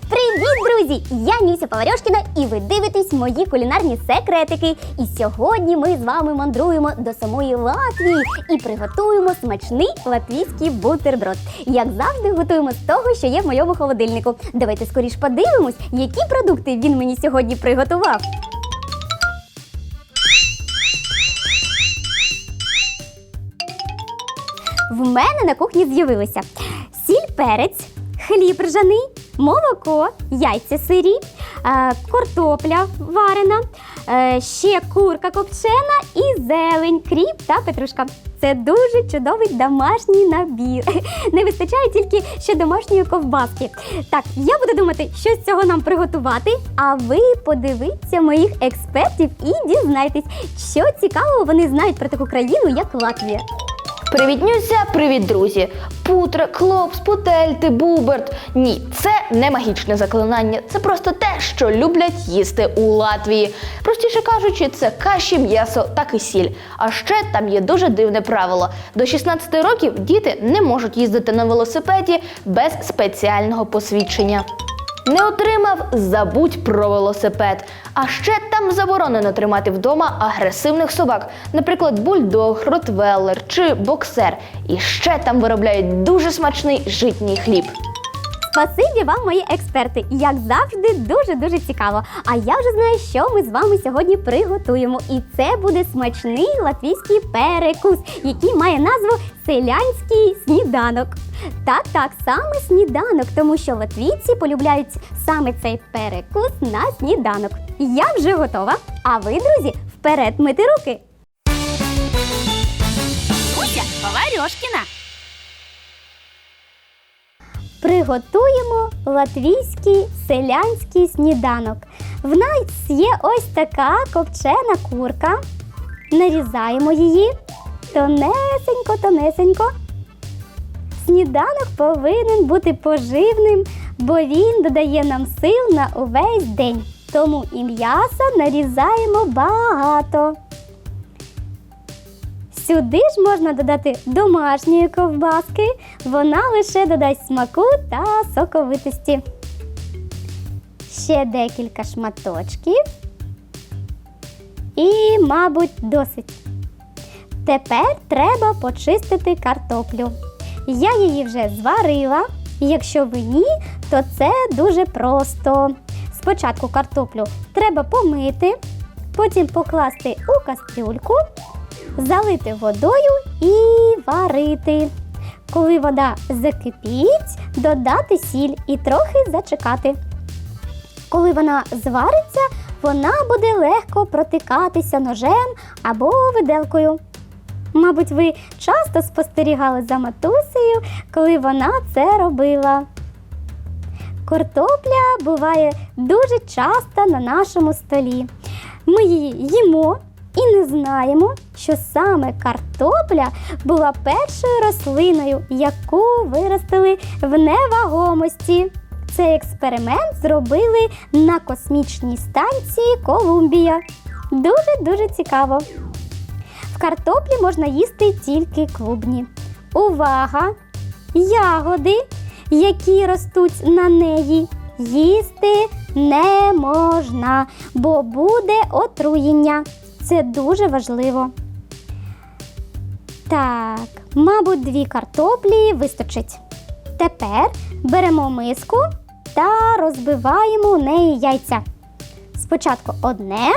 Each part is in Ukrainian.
Привіт, друзі! Я Нюся Поварьошкіна і ви дивитесь мої кулінарні секретики. І сьогодні ми з вами мандруємо до самої Латвії і приготуємо смачний латвійський бутерброд. Як завжди, готуємо з того, що є в моєму холодильнику. Давайте скоріш подивимось, які продукти він мені сьогодні приготував. В мене на кухні з'явилися сіль, перець, хліб ржаний, молоко, яйця сирі, е, картопля варена, е, ще курка копчена і зелень, кріп та петрушка. Це дуже чудовий домашній набір. Не вистачає тільки ще домашньої ковбаски. Так, я буду думати, що з цього нам приготувати. А ви подивіться моїх експертів і дізнайтесь, що цікавого вони знають про таку країну, як Латвія. Привіт, Нюся, привіт, друзі! Путра, клопс, путельти, буберт. Ні, це не магічне заклинання, це просто те, що люблять їсти у Латвії. Простіше кажучи, це каші, м'ясо, так і сіль. А ще там є дуже дивне правило: до 16 років діти не можуть їздити на велосипеді без спеціального посвідчення. Не отримав забудь про велосипед. А ще там заборонено тримати вдома агресивних собак, наприклад, бульдог, ротвеллер чи боксер. І ще там виробляють дуже смачний житній хліб. Спасибі вам, мої експерти. Як завжди, дуже дуже цікаво. А я вже знаю, що ми з вами сьогодні приготуємо. І це буде смачний латвійський перекус, який має назву селянський сніданок. Так, так, саме сніданок, тому що латвійці полюбляють саме цей перекус на сніданок. Я вже готова. А ви, друзі, вперед мити руки. Нюся Паварьошкіна. Приготуємо латвійський селянський сніданок. В нас є ось така копчена курка. Нарізаємо її тонесенько, тонесенько. Сніданок повинен бути поживним, бо він додає нам сил на увесь день. Тому і м'яса нарізаємо багато. Сюди ж можна додати домашньої ковбаски, вона лише додасть смаку та соковитості. Ще декілька шматочків. І, мабуть, досить. Тепер треба почистити картоплю. Я її вже зварила. Якщо ви ні, то це дуже просто. Спочатку картоплю треба помити, потім покласти у кастрюльку залити водою і варити. Коли вода закипіть, додати сіль і трохи зачекати. Коли вона звариться, вона буде легко протикатися ножем або виделкою. Мабуть, ви часто спостерігали за матусею, коли вона це робила. Картопля буває дуже часто на нашому столі. Ми її їмо і не знаємо, що саме картопля була першою рослиною, яку виростили в невагомості. Цей експеримент зробили на космічній станції Колумбія. Дуже-дуже цікаво. В картоплі можна їсти тільки клубні. Увага! Ягоди, які ростуть на неї, їсти не можна, бо буде отруєння. Це дуже важливо. Так, мабуть, дві картоплі вистачить. Тепер беремо миску та розбиваємо у неї яйця. Спочатку одне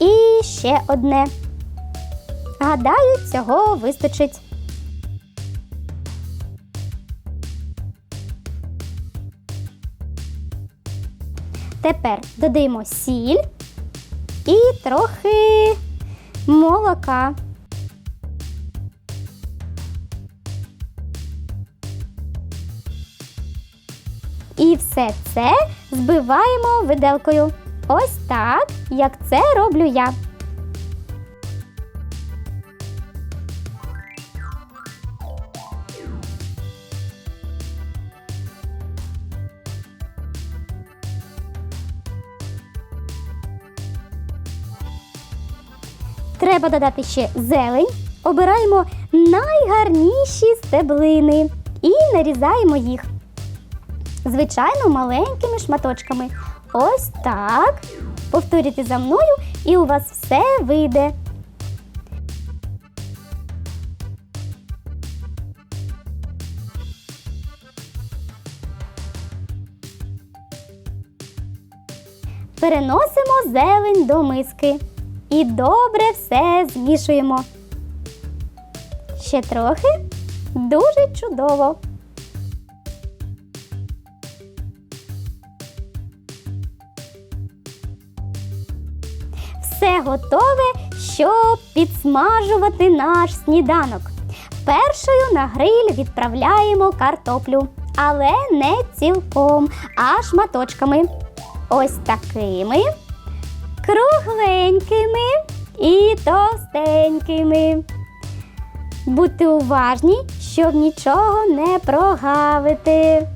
і ще одне. Гадаю, цього вистачить. Тепер додаємо сіль і трохи молока. І все це збиваємо виделкою. Ось так, як це роблю я. Треба додати ще зелень. Обираємо найгарніші стеблини і нарізаємо їх. Звичайно, маленькими шматочками. Ось так. Повторюйте за мною, і у вас все вийде. Переносимо зелень до миски і добре все змішуємо. Ще трохи. Дуже чудово. Все готове, щоб підсмажувати наш сніданок. Першою на гриль відправляємо картоплю, але не цілком, а шматочками. Ось такими кругленькими і товстенькими. Будьте уважні, щоб нічого не прогавити.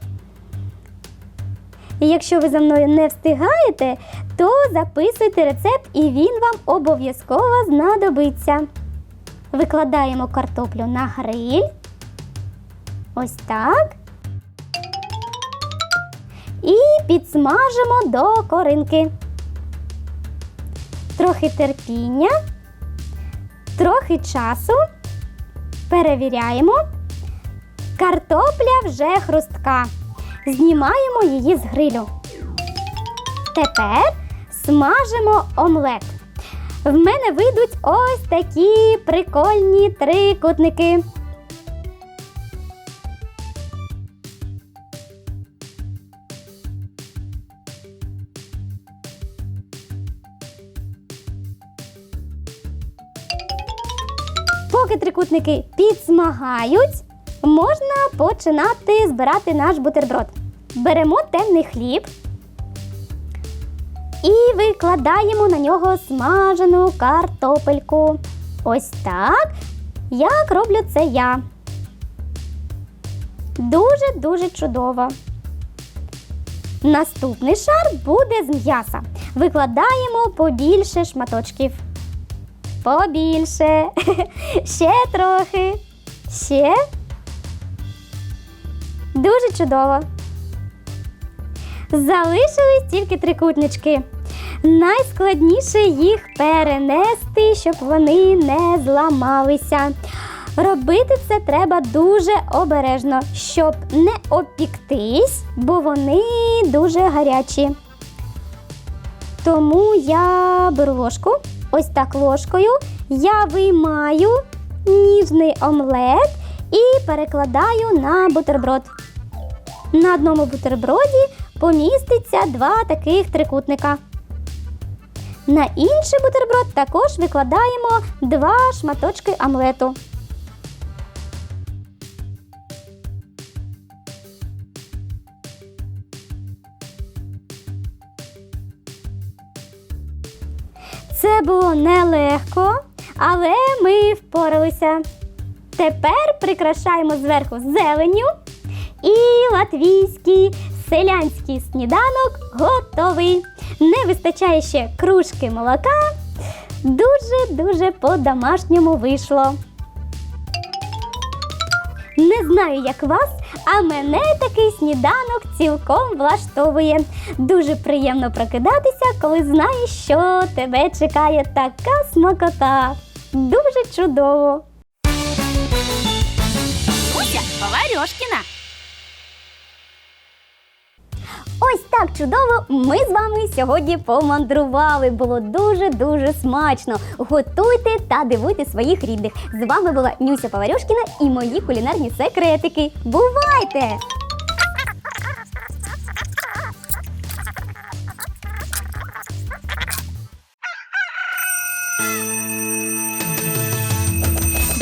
І якщо ви за мною не встигаєте, то записуйте рецепт і він вам обов'язково знадобиться. Викладаємо картоплю на гриль. Ось так. І підсмажимо до коринки. Трохи терпіння, трохи часу. Перевіряємо. Картопля вже хрустка. Знімаємо її з грилю. Тепер смажимо омлет. В мене вийдуть ось такі прикольні трикутники. Поки трикутники підсмагають, можна починати збирати наш бутерброд. Беремо темний хліб і викладаємо на нього смажену картопельку. Ось так, як роблю це я. Дуже-дуже чудово. Наступний шар буде з м'яса. Викладаємо побільше шматочків. Побільше. Ще трохи. Ще. Дуже чудово. Залишились тільки трикутнички. Найскладніше їх перенести, щоб вони не зламалися. Робити це треба дуже обережно, щоб не опіктись, бо вони дуже гарячі. Тому я беру ложку, ось так ложкою. Я виймаю ніжний омлет і перекладаю на бутерброд. На одному бутерброді поміститься два таких трикутника. На інший бутерброд також викладаємо два шматочки омлету. Це було нелегко, але ми впоралися. Тепер прикрашаємо зверху зеленню і латвійський селянський сніданок готовий. Не вистачає ще кружки молока. Дуже-дуже по-домашньому вийшло. Не знаю, як вас, а мене такий сніданок цілком влаштовує. Дуже приємно прокидатися, коли знаєш, що тебе чекає така смакота. Дуже чудово. Уся Поварьошкіна. Ось так чудово. Ми з вами сьогодні помандрували. Було дуже дуже смачно. Готуйте та дивуйте своїх рідних. З вами була Нюся Поварюшкіна і мої кулінарні секретики. Бувайте!